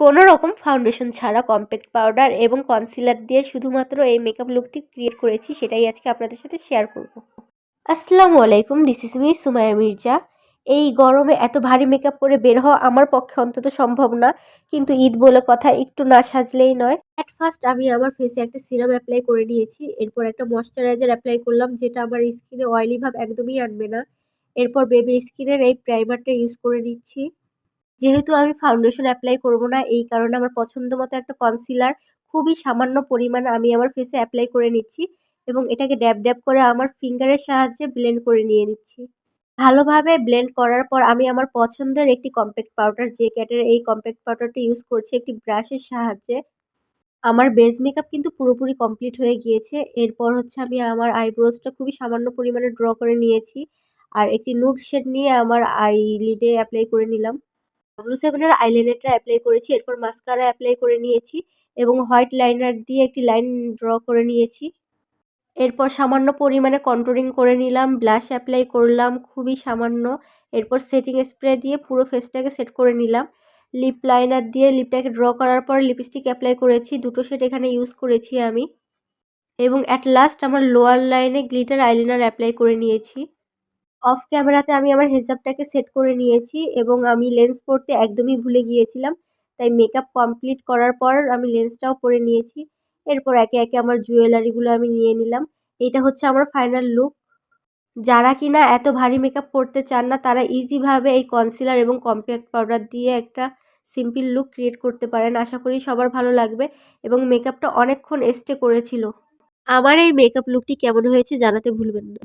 কোনো রকম ফাউন্ডেশন ছাড়া কম্প্যাক্ট পাউডার এবং কনসিলার দিয়ে শুধুমাত্র এই মেকআপ লুকটি ক্রিয়েট করেছি, সেটাই আজকে আপনাদের সাথে শেয়ার করব। আসসালামু আলাইকুম this is me Sumaiya Mirza. এই গরমে এত ভারী মেকআপ করে বের হওয়া আমার পক্ষে অন্তত সম্ভব না, কিন্তু ঈদ বলে কথা একটু না সাজলেই নয়। অ্যাট ফার্স্ট আমি আমার ফেসে একটা সিরাম অ্যাপ্লাই করে নিয়েছি, এরপর একটা ময়শ্চারাইজার অ্যাপ্লাই করলাম, যেটা আমার স্কিনে অয়েলি ভাব একদমই আনবে না। এরপর বেবি স্কিনের এই প্রাইমারটা ইউজ করে নিচ্ছি। যেহেতু আমি ফাউন্ডেশন অ্যাপ্লাই করব না, এই কারণে আমার পছন্দ মতো একটা কনসিলার খুবই সামান্য পরিমাণে আমি আমার ফেসে অ্যাপ্লাই করে নিচ্ছি এবং এটাকে ড্যাব ড্যাব করে আমার ফিঙ্গারের সাহায্যে ব্লেন্ড করে নিয়ে নিচ্ছি। ভালোভাবে ব্লেন্ড করার পর আমি আমার পছন্দের একটি কম্প্যাক্ট পাউডার যে ক্যাটের এই কম্প্যাক্ট পাউডারটা ইউজ করছি, একটি ব্রাশের সাহায্যে। আমার বেস মেকআপ কিন্তু পুরোপুরি কমপ্লিট হয়ে গিয়েছে। এরপর হচ্ছে আমি আমার আইব্রোজটা খুবই সামান্য পরিমাণে ড্র করে নিয়েছি। আর একটি নুড শেড নিয়ে আমার আই লিডে অ্যাপ্লাই করে নিলাম। ডাব্লু সেভেনের আইলাইনারটা অ্যাপ্লাই করেছি, এরপর মাস্কারা অ্যাপ্লাই করে নিয়েছি এবং হোয়াইট লাইনার দিয়ে একটি লাইন ড্র করে নিয়েছি। এরপর সামান্য পরিমাণে কন্ট্রোলিং করে নিলাম ব্লাশ অ্যাপ্লাই করলাম, খুবই সামান্য। এরপর সেটিং স্প্রে দিয়ে পুরো ফেসটাকে সেট করে নিলাম। লিপ লাইনার দিয়ে লিপটাকে ড্র করার পর লিপস্টিক অ্যাপ্লাই করেছি, দুটো শেড এখানে ইউজ করেছি আমি। এবং অ্যাট লাস্ট আমার লোয়ার লাইনে গ্লিটার আইলাইনার অ্যাপ্লাই করে নিয়েছি। অফ ক্যামেরাতে আমি আমার হেজাবটাকে সেট করে নিয়েছি এবং আমি লেন্স পরতে একদমই ভুলে গিয়েছিলাম। তাই মেকআপ কমপ্লিট করার পর আমি লেন্সটাও পরে নিয়েছি। এরপর একে একে আমার জুয়েলারিগুলো আমি নিয়ে নিলাম। এটা হচ্ছে আমার ফাইনাল লুক যারা কিনা এত ভারী মেকআপ করতে চান না, তারা ইজিভাবে এই কনসিলার এবং কম্প্যাক্ট পাউডার দিয়ে একটা সিম্পল লুক ক্রিয়েট করতে পারেন। আশা করি সবার ভালো লাগবে এবং মেকআপটা অনেকক্ষণ স্টে করেছিল। আমার এই মেকআপ লুকটি কেমন হয়েছে জানাতে ভুলবেন না।